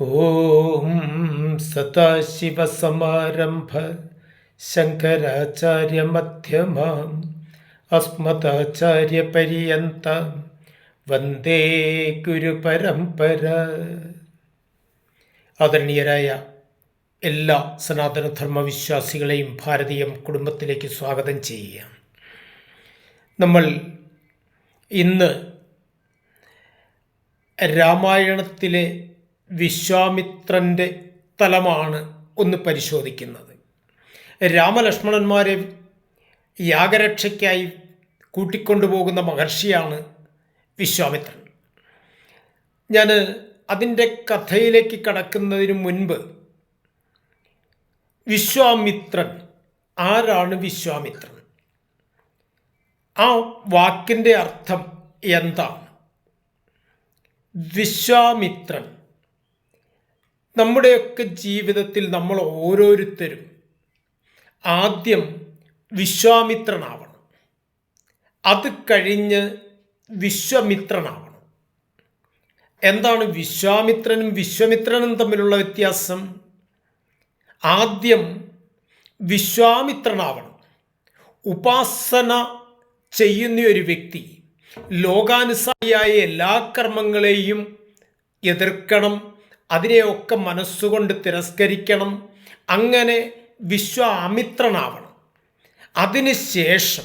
ഓം സദാശിവസമാരംഭ ശങ്കരാചാര്യമധ്യമാം അസ്മദാചാര്യപര്യന്ത വന്ദേ ഗുരുപരമ്പര. ആദരണീയരായ എല്ലാ സനാതനധർമ്മ വിശ്വാസികളെയും ഭാരതീയം കുടുംബത്തിലേക്ക് സ്വാഗതം ചെയ്യുക. നമ്മൾ ഇന്ന് രാമായണത്തിലെ വിശ്വാമിത്രന്റെ തലമാണ് ഒന്ന് പരിശോധിക്കുന്നത്. രാമലക്ഷ്മണന്മാരെ യാഗരക്ഷയ്ക്കായി കൂട്ടിക്കൊണ്ടുപോകുന്ന മഹർഷിയാണ് വിശ്വാമിത്രൻ. ഞാൻ അതിന്റെ കഥയിലേക്ക് കടക്കുന്നതിന് മുൻപ് വിശ്വാമിത്രൻ ആരാണ് വിശ്വാമിത്രൻ? ആ വാക്കിന്റെ അർത്ഥം എന്താണ്? വിശ്വാമിത്രൻ നമ്മുടെയൊക്കെ ജീവിതത്തിൽ നമ്മൾ ഓരോരുത്തരും ആദ്യം വിശ്വാമിത്രനാവണം. അത് കഴിഞ്ഞ് വിശ്വമിത്രനാവണം. എന്താണ് വിശ്വാമിത്രനും വിശ്വമിത്രനും തമ്മിലുള്ള വ്യത്യാസം? ആദ്യം വിശ്വാമിത്രനാവണം. ഉപാസന ചെയ്യുന്ന ഒരു വ്യക്തി ലോകാനുസാരിയായ എല്ലാ കർമ്മങ്ങളെയും എതിർക്കണം. അതിനെയൊക്കെ മനസ്സുകൊണ്ട് തിരസ്കരിക്കണം. അങ്ങനെ വിശ്വാമിത്രനാവണം. അതിനുശേഷം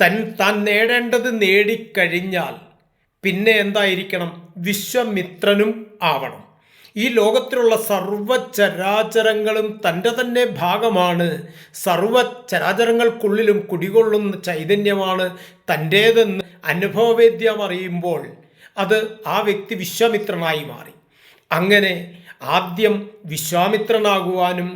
തൻ താൻ നേടേണ്ടത് നേടിക്കഴിഞ്ഞാൽ പിന്നെ എന്തായിരിക്കണം? വിശ്വമിത്രനും ആവണം. ഈ ലോകത്തിലുള്ള സർവചരാചരങ്ങളും തന്റെ തന്നെ ഭാഗമാണ്. സർവചരാചരങ്ങൾക്കുള്ളിലും കുടികൊള്ളുന്ന ചൈതന്യമാണ് തന്റേതെന്ന് അനുഭവവേദ്യം അറിയുമ്പോൾ അത് ആ വ്യക്തി വിശ്വമിത്രനായി മാറി. അങ്ങനെ ആദ്യം വിശ്വാമിത്രനാകുവാനും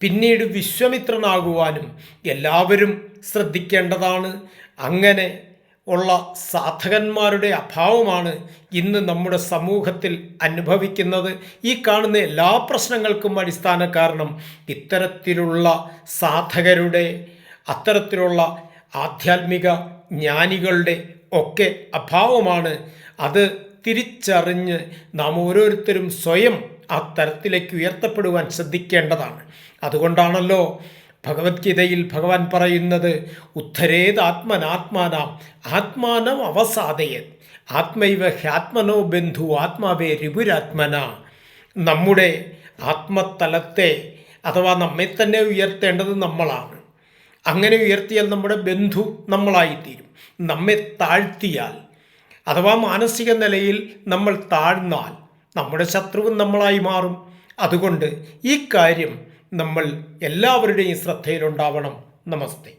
പിന്നീട് വിശ്വമിത്രനാകുവാനും എല്ലാവരും ശ്രദ്ധിക്കേണ്ടതാണ്. അങ്ങനെ ഉള്ള സാധകന്മാരുടെ അഭാവമാണ് ഇന്ന് നമ്മുടെ സമൂഹത്തിൽ അനുഭവിക്കുന്നത്. ഈ കാണുന്ന എല്ലാ പ്രശ്നങ്ങൾക്കും അടിസ്ഥാന കാരണം ഇത്തരത്തിലുള്ള സാധകരുടെ അത്തരത്തിലുള്ള ആധ്യാത്മിക ജ്ഞാനികളുടെ ഒക്കെ അഭാവമാണ്. അത് തിരിച്ചറിഞ്ഞ് നാം ഓരോരുത്തരും സ്വയം ആ തരത്തിലേക്ക് ഉയർത്തപ്പെടുവാൻ ശ്രദ്ധിക്കേണ്ടതാണ്. അതുകൊണ്ടാണല്ലോ ഭഗവത്ഗീതയിൽ ഭഗവാൻ പറയുന്നത് ഉദ്ധരേത് ആത്മനാത്മാനാം ആത്മാനം അവസാദയത്. ആത്മൈവ ഹ്യാത്മനോ ബന്ധു ആത്മാവേ രിപുരാത്മന. നമ്മുടെ ആത്മതലത്തെ അഥവാ നമ്മെ തന്നെ ഉയർത്തേണ്ടത് നമ്മളാണ്. അങ്ങനെ ഉയർത്തിയാൽ നമ്മുടെ ബന്ധു നമ്മളായിത്തീരും. നമ്മെ താഴ്ത്തിയാൽ അഥവാ മാനസിക നിലയിൽ നമ്മൾ താഴ്ന്നാൽ നമ്മുടെ ശത്രുവും നമ്മളായി മാറും. അതുകൊണ്ട് ഈ കാര്യം നമ്മൾ എല്ലാവരുടെയും ശ്രദ്ധയിലുണ്ടാവണം. നമസ്തേ.